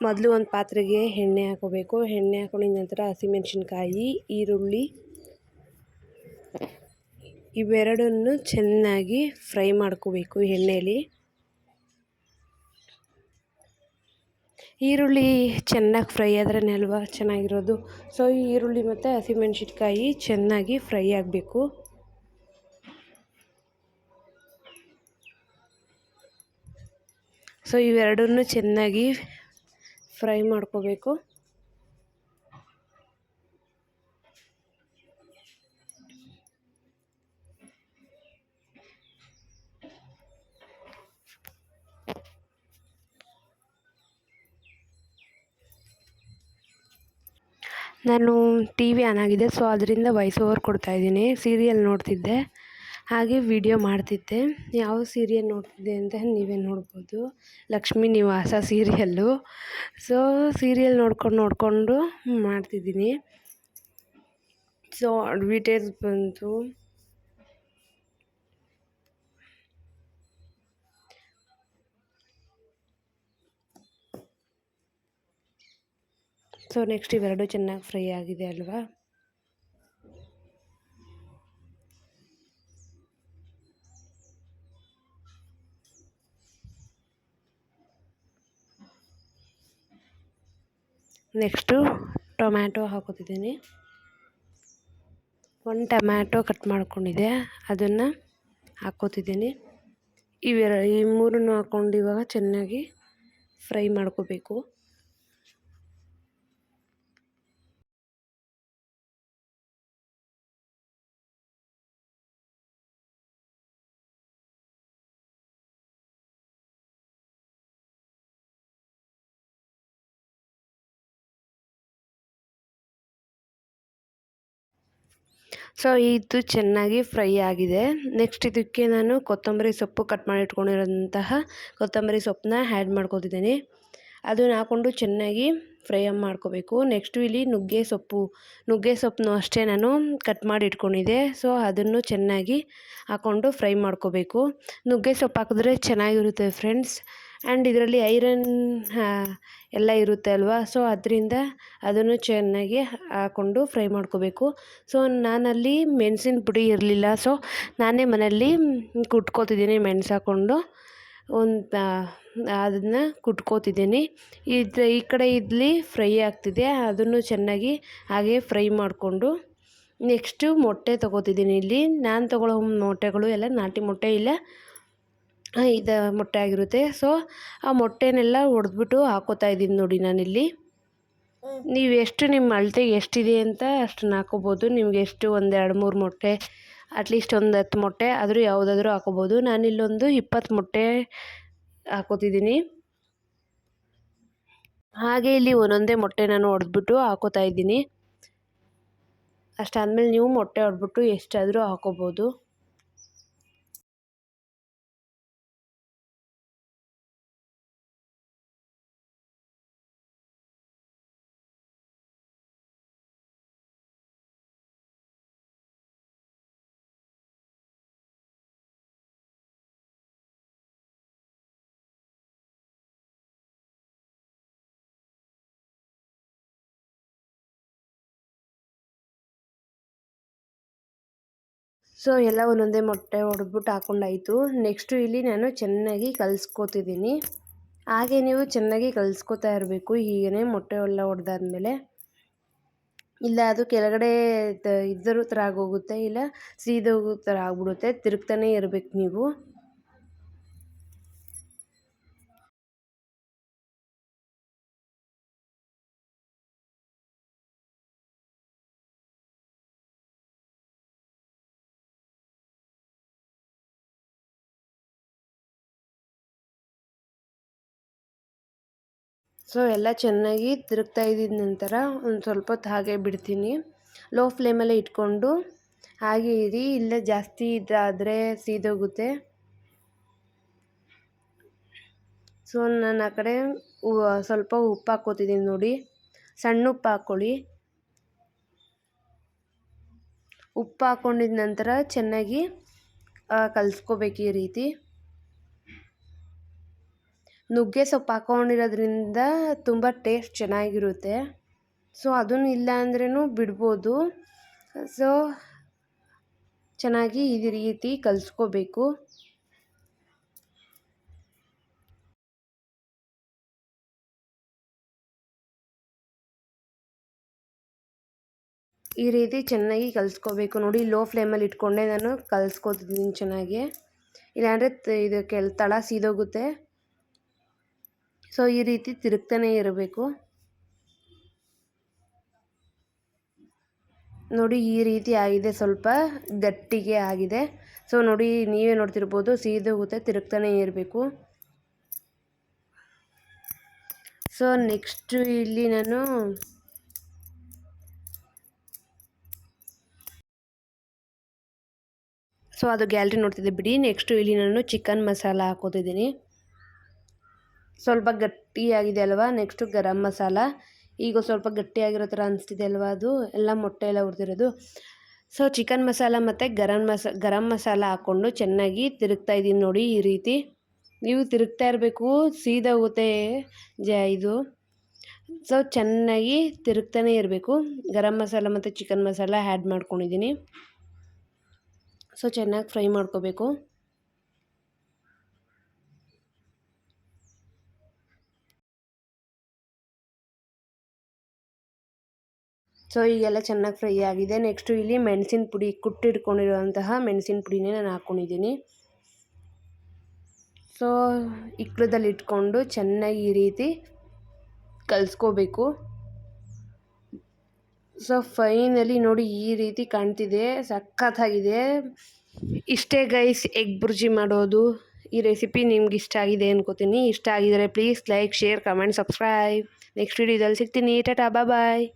ಮೊದಲು ಒಂದು ಪಾತ್ರೆಗೆ ಎಣ್ಣೆ ಹಾಕೋಬೇಕು. ಎಣ್ಣೆ ಹಾಕೊಂಡಿದ ನಂತರ ಹಸಿಮೆಣಸಿನ್ಕಾಯಿ, ಈರುಳ್ಳಿ ಇವೆರಡನ್ನು ಚೆನ್ನಾಗಿ ಫ್ರೈ ಮಾಡ್ಕೋಬೇಕು ಎಣ್ಣೆಯಲ್ಲಿ ಈರುಳ್ಳಿ ಚೆನ್ನಾಗಿ ಫ್ರೈ ಆದ್ರೇ ಅಲ್ವಾ? ಚೆನ್ನಾಗಿರೋದು. ಸೊ ಈರುಳ್ಳಿ ಮತ್ತು ಹಸಿಮೆಣಸಿನ್ಕಾಯಿ ಚೆನ್ನಾಗಿ ಫ್ರೈ ಆಗಬೇಕು. ಸೊ ಇವೆರಡನ್ನು ಚೆನ್ನಾಗಿ ಫ್ರೈ ಮಾಡ್ಕೋಬೇಕು. ನಾನು ಟಿ ವಿ ಆನ್ ಆಗಿದೆ ಸೊ ಅದರಿಂದ ವಾಯ್ಸ್ ಓವರ್ ಕೊಡ್ತಾಯಿದ್ದೀನಿ ಸೀರಿಯಲ್ ನೋಡ್ತಿದ್ದೆ. ಹಾಗೆ ವಿಡಿಯೋ ಮಾಡ್ತಿದ್ದೆ. ಯಾವ ಸೀರಿಯಲ್ ನೋಡ್ತಿದ್ದೆ ಅಂತ ನೀವೇ ನೋಡ್ಬೋದು. ಲಕ್ಷ್ಮೀ ನಿವಾಸ ಸೀರಿಯಲ್ಲು ಸೊ ಸೀರಿಯಲ್ ನೋಡ್ಕೊಂಡು ನೋಡಿಕೊಂಡು ಮಾಡ್ತಿದ್ದೀನಿ. ಸೊ ಅಡ್ವಿಟೇಜ್ ಬಂತು ಸೊ ನೆಕ್ಸ್ಟ್ ಇವೆರಡು ಚೆನ್ನಾಗಿ ಫ್ರೈ ಆಗಿದೆ ಅಲ್ವಾ? ನೆಕ್ಸ್ಟು ಟೊಮ್ಯಾಟೊ ಹಾಕೋತಿದ್ದೀನಿ. ಒಂದು ಟೊಮ್ಯಾಟೊ ಕಟ್ ಮಾಡ್ಕೊಂಡಿದ್ದೆ. ಅದನ್ನು ಹಾಕೋತಿದ್ದೀನಿ. ಇವೆರ ಈ ಮೂರನ್ನು ಹಾಕ್ಕೊಂಡು ಇವಾಗ ಚೆನ್ನಾಗಿ ಫ್ರೈ ಮಾಡ್ಕೋಬೇಕು. ಸೊ, ಇದು ಚೆನ್ನಾಗಿ ಫ್ರೈ ಆಗಿದೆ. ನೆಕ್ಸ್ಟ್ ಇದಕ್ಕೆ ನಾನು ಕೊತ್ತಂಬರಿ ಸೊಪ್ಪು ಕಟ್ ಮಾಡಿ ಇಟ್ಕೊಂಡಿರೋಂತಹ ಕೊತ್ತಂಬರಿ ಸೊಪ್ಪನ್ನ ಆ್ಯಡ್ ಮಾಡ್ಕೊತಿದ್ದೀನಿ. ಅದನ್ನು ಹಾಕ್ಕೊಂಡು ಚೆನ್ನಾಗಿ ಫ್ರೈ ಮಾಡ್ಕೋಬೇಕು. ನೆಕ್ಸ್ಟು ಇಲ್ಲಿ ನುಗ್ಗೆ ಸೊಪ್ಪು, ನುಗ್ಗೆ ಸೊಪ್ಪನ್ನು ಅಷ್ಟೇ ನಾನು ಕಟ್ ಮಾಡಿ ಇಟ್ಕೊಂಡಿದ್ದೆ. ಸೊ, ಅದನ್ನು ಚೆನ್ನಾಗಿ ಹಾಕ್ಕೊಂಡು ಫ್ರೈ ಮಾಡ್ಕೋಬೇಕು. ನುಗ್ಗೆ ಸೊಪ್ಪು ಹಾಕಿದ್ರೆ ಚೆನ್ನಾಗಿರುತ್ತೆ ಫ್ರೆಂಡ್ಸ್. ಆ್ಯಂಡ್ ಇದರಲ್ಲಿ ಐರನ್ ಎಲ್ಲ ಇರುತ್ತೆ ಅಲ್ವಾ? ಸೊ ಅದರಿಂದ ಅದನ್ನು ಚೆನ್ನಾಗಿ ಹಾಕ್ಕೊಂಡು ಫ್ರೈ ಮಾಡ್ಕೋಬೇಕು. ಸೊ ನಾನಲ್ಲಿ ಮೆಣಸಿನ ಪುಡಿ ಇರಲಿಲ್ಲ. ಸೊ ನಾನೇ ಮನೆಯಲ್ಲಿ ಕುಟ್ಕೋತಿದ್ದೀನಿ ಮೆಣಸು ಹಾಕ್ಕೊಂಡು ಒಂದು ಅದನ್ನು ಕುಟ್ಕೋತಿದ್ದೀನಿ. ಇದು, ಈ ಕಡೆ ಇಡ್ಲಿ ಫ್ರೈ ಆಗ್ತಿದೆ. ಅದನ್ನು ಚೆನ್ನಾಗಿ ಹಾಗೆ ಫ್ರೈ ಮಾಡಿಕೊಂಡು. ನೆಕ್ಸ್ಟು ಮೊಟ್ಟೆ ತೊಗೋತಿದ್ದೀನಿ ಇಲ್ಲಿ. ನಾನು ತೊಗೊಳ್ಳೋ ಮೊಟ್ಟೆಗಳು ಎಲ್ಲ ನಾಟಿ ಮೊಟ್ಟೆ ಇಲ್ಲ. ಇದು ಮೊಟ್ಟೆ ಆಗಿರುತ್ತೆ. ಸೊ ಆ ಮೊಟ್ಟೆನೆಲ್ಲ ಒಡೆದ್ಬಿಟ್ಟು ಹಾಕೋತಾ ಇದ್ದೀನಿ ನೋಡಿ ನಾನಿಲ್ಲಿ. ನೀವು ಎಷ್ಟು ನಿಮ್ಮ ಅಳತೆಗೆ ಎಷ್ಟಿದೆ ಅಂತ ಅಷ್ಟನ್ನು ಹಾಕೋಬೋದು. ನಿಮ್ಗೆ ಎಷ್ಟು ಒಂದು ಎರಡು ಮೂರು ಮೊಟ್ಟೆ ಅಟ್ಲೀಸ್ಟ್ ಒಂದು ಹತ್ತು ಮೊಟ್ಟೆ ಆದರೂ ಯಾವುದಾದ್ರೂ ಹಾಕೋಬೋದು. ನಾನಿಲ್ಲೊಂದು ಇಪ್ಪತ್ತು ಮೊಟ್ಟೆ ಹಾಕೋತಿದ್ದೀನಿ. ಹಾಗೆ ಇಲ್ಲಿ ಒಂದೊಂದೇ ಮೊಟ್ಟೆ ನಾನು ಹೊಡೆದ್ಬಿಟ್ಟು ಹಾಕೋತಾ ಇದ್ದೀನಿ. ಅಷ್ಟಾದಮೇಲೆ ನೀವು ಮೊಟ್ಟೆ ಹೊಡೆದ್ಬಿಟ್ಟು ಎಷ್ಟಾದರೂ ಹಾಕೋಬೋದು. ಸೊ ಎಲ್ಲ ಒಂದೊಂದೇ ಮೊಟ್ಟೆ ಹೊಡೆದ್ಬಿಟ್ಟು ಹಾಕೊಂಡಾಯಿತು. ನೆಕ್ಸ್ಟು ಇಲ್ಲಿ ನಾನು ಚೆನ್ನಾಗಿ ಕಲಿಸ್ಕೋತಿದ್ದೀನಿ ಹಾಗೆ ನೀವು ಚೆನ್ನಾಗಿ ಕಲಿಸ್ಕೋತಾ ಇರಬೇಕು. ಹೀಗೇ ಮೊಟ್ಟೆ ಎಲ್ಲ ಹೊಡೆದಾದ್ಮೇಲೆ ಇಲ್ಲ, ಅದು ಕೆಳಗಡೆ ಇದ್ದರೂ ಥರ ಆಗೋಗುತ್ತೆ, ಇಲ್ಲ ಸೀದೋಗೋ ಥರ ಆಗ್ಬಿಡುತ್ತೆ, ತಿರುಗ್ತಾನೆ ಇರಬೇಕು ನೀವು. ಸೊ ಎಲ್ಲ ಚೆನ್ನಾಗಿ ತಿರುಗ್ತಾ ಇದ್ದಿದ ನಂತರ ಒಂದು ಸ್ವಲ್ಪ ಹೊತ್ತು ಹಾಗೆ ಬಿಡ್ತೀನಿ. ಲೋ ಫ್ಲೇಮಲ್ಲೇ ಇಟ್ಕೊಂಡು ಹಾಗೆ ಇರಿ, ಇಲ್ಲ ಜಾಸ್ತಿ ಇದಾದರೆ ಸೀದೋಗುತ್ತೆ. ಸೊ ನಾನು ಆ ಕಡೆ ಸ್ವಲ್ಪ ಉಪ್ಪು ಹಾಕ್ಕೋತಿದ್ದೀನಿ ನೋಡಿ. ಸಣ್ಣ ಉಪ್ಪು ಹಾಕ್ಕೊಳ್ಳಿ. ಉಪ್ಪು ಹಾಕ್ಕೊಂಡಿದ ನಂತರ ಚೆನ್ನಾಗಿ ಕಲಿಸ್ಕೋಬೇಕು ಈ ರೀತಿ. ನುಗ್ಗೆ ಸೊಪ್ಪು ಹಾಕೊಂಡಿರೋದ್ರಿಂದ ತುಂಬ ಟೇಸ್ಟ್ ಚೆನ್ನಾಗಿರುತ್ತೆ. ಸೊ, ಅದನ್ನು ಇಲ್ಲ ಅಂದ್ರೂ ಬಿಡ್ಬೋದು. ಸೊ, ಚೆನ್ನಾಗಿ ಈ ರೀತಿ ಕಲಿಸ್ಕೋಬೇಕು. ಈ ರೀತಿ ಚೆನ್ನಾಗಿ ಕಲಿಸ್ಕೋಬೇಕು. ನೋಡಿ, ಲೋ ಫ್ಲೇಮಲ್ಲಿ ಇಟ್ಕೊಂಡೆ ನಾನು ಕಲಿಸ್ಕೊತಿದ್ದೀನಿ ಚೆನ್ನಾಗಿ. ಇಲ್ಲಾಂದರೆ ಇದಕ್ಕೆ ತಳ ಸೀದೋಗುತ್ತೆ. ಸೊ, ಈ ರೀತಿ ತಿರುಗ್ತಾನೆ ಇರಬೇಕು. ನೋಡಿ, ಈ ರೀತಿ ಆಗಿದೆ. ಸ್ವಲ್ಪ ಗಟ್ಟಿಗೆ ಆಗಿದೆ. ಸೊ, ನೋಡಿ, ನೀವೇ ನೋಡ್ತಿರ್ಬೋದು ಸೀದೋಗುತ್ತೆ ತಿರುಗ್ತಾನೆ ಇರಬೇಕು. ಸೊ, ನೆಕ್ಸ್ಟು ಇಲ್ಲಿ ನಾನು ಸೊ, ಅದು ಗ್ಯಾಲ್ರಿ ನೋಡ್ತಿದ್ದೆ ಬಿಡಿ. ನೆಕ್ಸ್ಟು ಇಲ್ಲಿ ನಾನು ಚಿಕನ್ ಮಸಾಲ ಹಾಕೋತಿದ್ದೀನಿ. ಸ್ವಲ್ಪ ಗಟ್ಟಿಯಾಗಿದೆ ಅಲ್ವಾ ನೆಕ್ಸ್ಟು ಗರಂ ಮಸಾಲ. ಈಗ ಸ್ವಲ್ಪ ಗಟ್ಟಿಯಾಗಿರೋ ಥರ ಅನಿಸ್ತಿದೆ ಅಲ್ವಾ ಅದು? ಎಲ್ಲ ಮೊಟ್ಟೆ ಎಲ್ಲ ಹುರಿದಿರೋದು. ಸೊ ಚಿಕನ್ ಮಸಾಲ ಮತ್ತು ಗರಂ ಮಸ, ಗರಂ ಮಸಾಲ ಹಾಕ್ಕೊಂಡು ಚೆನ್ನಾಗಿ ತಿರುಗ್ತಾ ಇದ್ದೀನಿ ನೋಡಿ ಈ ರೀತಿ. ನೀವು ತಿರುಗ್ತಾ ಇರಬೇಕು, ಸೀದಾ ಹೋಗುತ್ತೆ ಜ, ಇದು. ಸೊ ಚೆನ್ನಾಗಿ ತಿರುಗ್ತಾನೆ ಇರಬೇಕು. ಗರಂ ಮಸಾಲ ಮತ್ತು ಚಿಕನ್ ಮಸಾಲ ಆ್ಯಡ್ ಮಾಡ್ಕೊಂಡಿದ್ದೀನಿ ಸೊ ಚೆನ್ನಾಗಿ ಫ್ರೈ ಮಾಡ್ಕೋಬೇಕು. ಸೊ, ಈಗೆಲ್ಲ ಚೆನ್ನಾಗಿ ಫ್ರೈ ಆಗಿದೆ. ನೆಕ್ಸ್ಟು ಇಲ್ಲಿ ಮೆಣಸಿನ ಪುಡಿ, ಕುಟ್ಟಿಟ್ಕೊಂಡಿರುವಂತಹ ಮೆಣಸಿನ ಪುಡಿನೇ ನಾನು ಹಾಕ್ಕೊಂಡಿದ್ದೀನಿ ಸೊ ಇಕ್ಕಳದಲ್ಲಿ ಇಟ್ಕೊಂಡು ಚೆನ್ನಾಗಿ ಈ ರೀತಿ ಕಲಿಸ್ಕೋಬೇಕು. ಸೊ ಫೈನಲಿ ನೋಡಿ ಈ ರೀತಿ ಕಾಣ್ತಿದೆ. ಸಖತ್ತಾಗಿದೆ. ಇಷ್ಟೇ ಗೈಸ್ ಎಗ್ ಬುರ್ಜಿ ಮಾಡೋದು. ಈ ರೆಸಿಪಿ ನಿಮ್ಗೆ ಇಷ್ಟ ಆಗಿದೆ ಅನ್ಕೋತೀನಿ. ಇಷ್ಟ ಆಗಿದರೆ please like share comment subscribe next ವೀಡಿಯೋದಲ್ಲಿ ಸಿಗ್ತೀನಿ. ಟಾಟಾ ಬಾಯ್